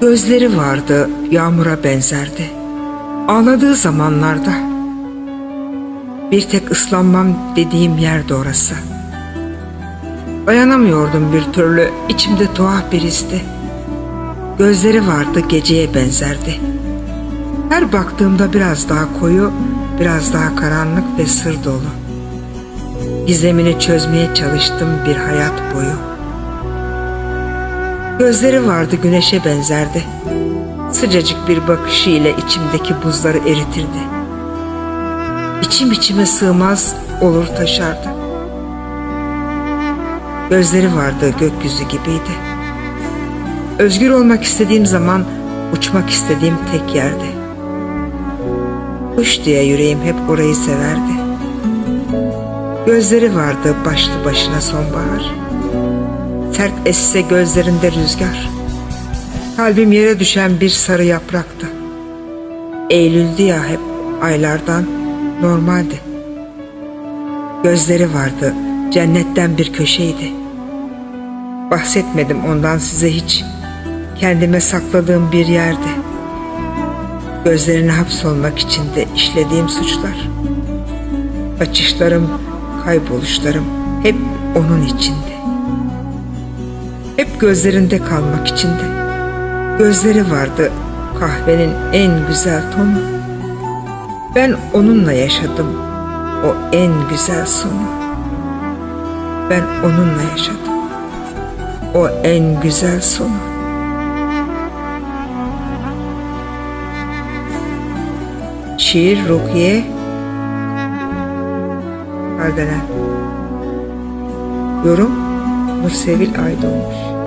Gözleri vardı, yağmura benzerdi. Ağladığı zamanlarda. Bir tek ıslanmam dediğim yerde orası. Dayanamıyordum bir türlü, içimde tuhaf bir histi. Gözleri vardı, geceye benzerdi. Her baktığımda biraz daha koyu, biraz daha karanlık ve sır dolu. Gizemini çözmeye çalıştım bir hayat boyu. Gözleri vardı güneşe benzerdi. Sıcacık bir bakışı ile içimdeki buzları eritirdi. İçim içime sığmaz olur taşardı. Gözleri vardı gökyüzü gibiydi. Özgür olmak istediğim zaman uçmak istediğim tek yerdi. Kuş diye yüreğim hep orayı severdi. Gözleri vardı başlı başına sonbahar. Sert esse gözlerinde rüzgar. Kalbim yere düşen bir sarı yapraktı. Eylül'dü ya hep aylardan normaldi. Gözleri vardı cennetten bir köşeydi. Bahsetmedim ondan size hiç. Kendime sakladığım bir yerde. Gözlerine hapsolmak için de işlediğim suçlar. Kaçışlarım, kayboluşlarım hep onun içinde. Hep gözlerinde kalmak içinde. Gözleri vardı kahvenin en güzel tonu. Ben onunla yaşadım o en güzel sonu. Ben onunla yaşadım o en güzel sonu. Şiir Rukiye Kardelen Yorum Nursevil Aydoğmuş